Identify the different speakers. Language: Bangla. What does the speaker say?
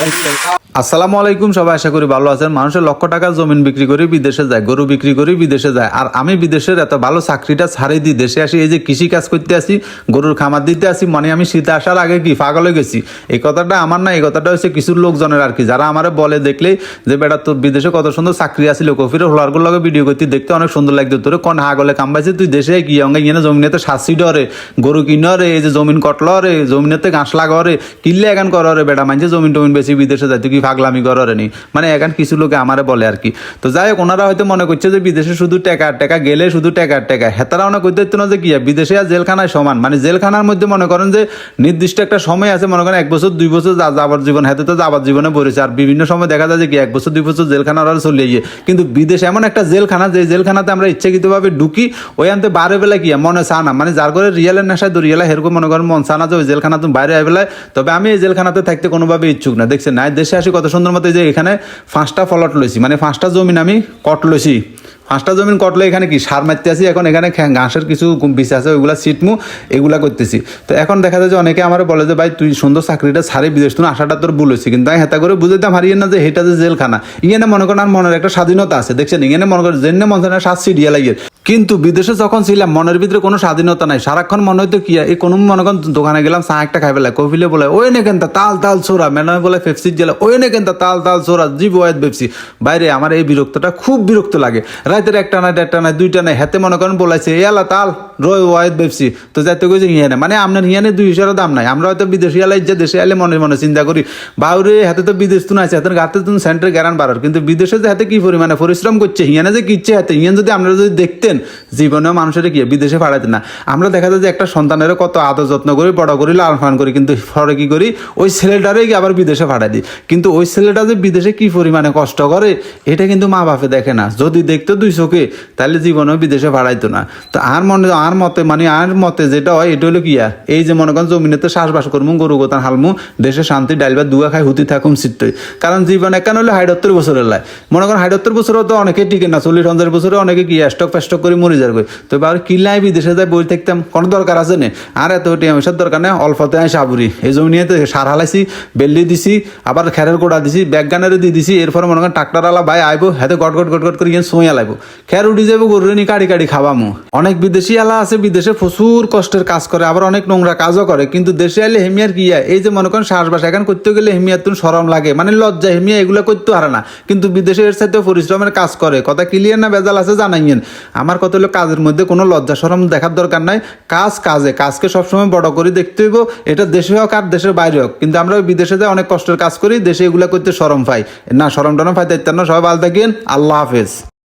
Speaker 1: Bình. আসসালামু আলাইকুম, সবাই আশা করি ভালো আছেন। মানুষের লক্ষ টাকার জমিন বিক্রি করে, বিদেশে যায়, গরু বিক্রি করে, বিদেশে যায়। আর আমি বিদেশের এত ভালো চাকরিটা ছাড়িয়ে দিই দেশে আসি, এই যে কৃষি কাজ করতে আসি, গরুর খামার দিতে আসি মানে আমি শীতে আসার আগে কি পাগল হয়ে গেছি? এই কথাটা আমার না, এই কথাটা হচ্ছে কিছু লোকজনের আর কি। যারা আমার বলে দেখলেই যে, বেটা, তোর বিদেশে কত সুন্দর চাকরি আসিল কফির হোলারগুলো লগে ভিডিও করতে, দেখতে অনেক সুন্দর লাগতো। তোর কোন হাগলে কামবাইছে তুই দেশে কি অঙ্গে ইয়ে জমিনেতে শাসি ডরে গরু কিনরে এই যে জমিন কটল রে জমিনেতে ঘাস লাগরে কিনলে এখান কর রে বেটা মানছে জমিন টমিন বেশি বিদেশে যায়, তুই কি পাগলামি কররে নি মানে এখন কিছু লোকে আমারে বলে আর কি। তো যাই হোক, ওনারা হয়তো মনে করছে যে বিদেশে শুধু টেকা টেকা গেলে শুধু টেকা টেকা। হেতারা ওনা করতে না যে কি বিদেশে আর জেলখানায় সমান। মানে জেলখানার মধ্যে মনে করেন যে নির্দিষ্ট একটা সময় আছে, মনে করেন এক বছর, দুই বছর যা- যাবার জীবন, হাতে তো যাবার জীবনে পড়েছে আর বিভিন্ন সময় দেখা যায় যে কি, এক বছর, দুই বছর জেলখানা ওরা চলে গিয়ে। কিন্তু বিদেশে এমন একটা জেলখানা, যে জেলখানাতে আমরা ইচ্ছাকৃতভাবে ঢুকি, ওই আনতে বারে বেলা কি মনে চা মানে যার করে রিয়েলের নেশায় তো রিয়েলা এরকম মনে করেন মন চা যে ওই জেলখানা তুমি বাইরে আইবেলায় তবে আমি এই জেলখানাতে থাকতে কোনোভাবে ইচ্ছুক না। দেখছেন না দেশে আসি কত সুন্দর মতো যে এখানে পাঁচটা ফলট লইছি। মানে পাঁচটা জমিন আমি কট লইছি। পাঁচটা জমিন কটলে এখানে কি? সার মারতে আসি এখন এখানে ঘাসের কিছু বিষ আছে, ওইগুলো ছিটমু, এগুলো করতেছি। তো এখন দেখা যায় যে অনেকে আমার বলে যে, ভাই, তুই সুন্দর চাকরিটা সারে বিদেশ তুমি আশাটা তোর ভুল হয়েছে। কিন্তু আমি হেতা করে বুঝাইতাম হারিয়ে না যে হেটা যে জেলখানা। ইয়ে মনে করেন আর মনের একটা স্বাধীনতা আছে। দেখছেন ইয়ে মনে করেন জেনে মনে করেন সাত সিডিয়া লাগিয়ে। কিন্তু বিদেশে যখন ছিলাম, মনের ভিতরে কোনো স্বাধীনতা নাই। সারাক্ষণ মনে হয়তো কি, এই কোনো মনে করেন দোকানে গেলাম, চা একটা খাই পেলাম কফিলে বলে, ওই নে কেন তাল তাল ছোড়া ম্যাডামে বলে ফেপসির জেলা। ওই নে কেন তাল তাল ছোড়া জীব ওয়েদ ফেপসি বাইরে, আমার এই বিরক্তটা খুব বিরক্ত লাগে। রাতের একটা নাই দেড়টা নাই দুইটা নাই হাতে মনে করেন বলাইছে এলা তাল। রয় ওয়াদ পেপসি তো যাইতে কইছে হিয়ানে। মানে আপনার হিয়ানে দুই হিসাবে দাম নাই। আমরা হয়তো বিদেশি আলাই যে দেশে এলে মনে মনে চিন্তা করি, বাউরে হাতে তো বিদেশ তুন আছে হাতের গাতে তুমি সেন্টার গ্যারান বাড়ার কিন্তু বিদেশে যে হাতে কি পরিমাণে পরিশ্রম করছে, হিয়ানে যে কিচ্ছে হাতে, হিয়ান যদি আপনারা যদি দেখতেন, জীবনেও মানুষের কি বিদেশে পাঠাতেন না। আমরা দেখা যায় যে একটা সন্তানের কত আদর যত্ন করি, বড় করি, লালন পালন করি, কিন্তু পরে কি করি, ওই ছেলেটারই কি আবার বিদেশে পাঠাই দিই। কিন্তু ওই ছেলেটা যে বিদেশে কি পরিমাণে কষ্ট করে, এটা কিন্তু মা বাপে দেখে না। যদি দেখতো দুই চোখে, তাহলে জীবনেও বিদেশে পাঠাইতো না। তো আর মনে আর মতে মানে আর মতে যেটা হয়, এটা হলো কিয়া এই যে মনে করেন জমিনেতে চাষবাস করমু, গরু গোতান হালমু, দেশে শান্তি, ডাইল বা দুয়া খাই হুতি থাকুম সিটই কারণ জীবন একান হলে হাইডত্তর বছরের লাই। মনে করেন হাইডত্তর বছরও তো অনেকে টিকে না, চল্লিশ পঞ্চাশ বছরে অনেকে কি স্টক ফেস্টক করে মরে যাবে। তো এবার কিলাই বিদেশে যাই বই থাকতাম কোনো দরকার আছে না? আর এত টিএমএসের দরকার নেই, অল্পতে আমি সাবুরি। এই জমি নিয়ে তো সার হালাইছি, বেল্লি দিছি, আবার খেরের গোড়া দিছি ব্যাগানের দিয়ে দিছি, এরপরে মনে করেন ট্রাক্টর আলা ভাই আইবো, হাতে গট গট গট গট করে ইয়ে সোঁয়া লাগবো। খের উঠি যাব গরু নি কাড়ি কাড়ি খাওয়ামু। অনেক বিদেশি আলা আছে, বিদেশে প্রচুর কষ্টের কাজ করে, আবার অনেক নোংরা কাজও করে, কিন্তু দেশে এলে হেমিয়ার কি? এই যে মনে করেন শ্বাসবাস, এখন করতে গেলে হেমিয়ার তুমি সরম লাগে মানে লজ্জা, হেমিয়া এগুলো করতে পারে না, কিন্তু বিদেশে এর সাথে পরিশ্রমের কাজ করে, কথা ক্লিয়ার না বেজাল আছে জানাইয়েন। আমার কথা হলো কাজের মধ্যে কোনো লজ্জা সরম দেখার দরকার নাই, কাজ কাজে, কাজকে সবসময় বড় করে দেখতে হইব, এটা দেশে হোক আর দেশের বাইরে হোক, কিন্তু আমরা বিদেশে যাই, অনেক কষ্টের কাজ করি, দেশে এগুলা করতে সরম পাই। না সরম টরম পাই দায়িত্ব না, সবাই ভালো থাকেন, আল্লাহ হাফেজ।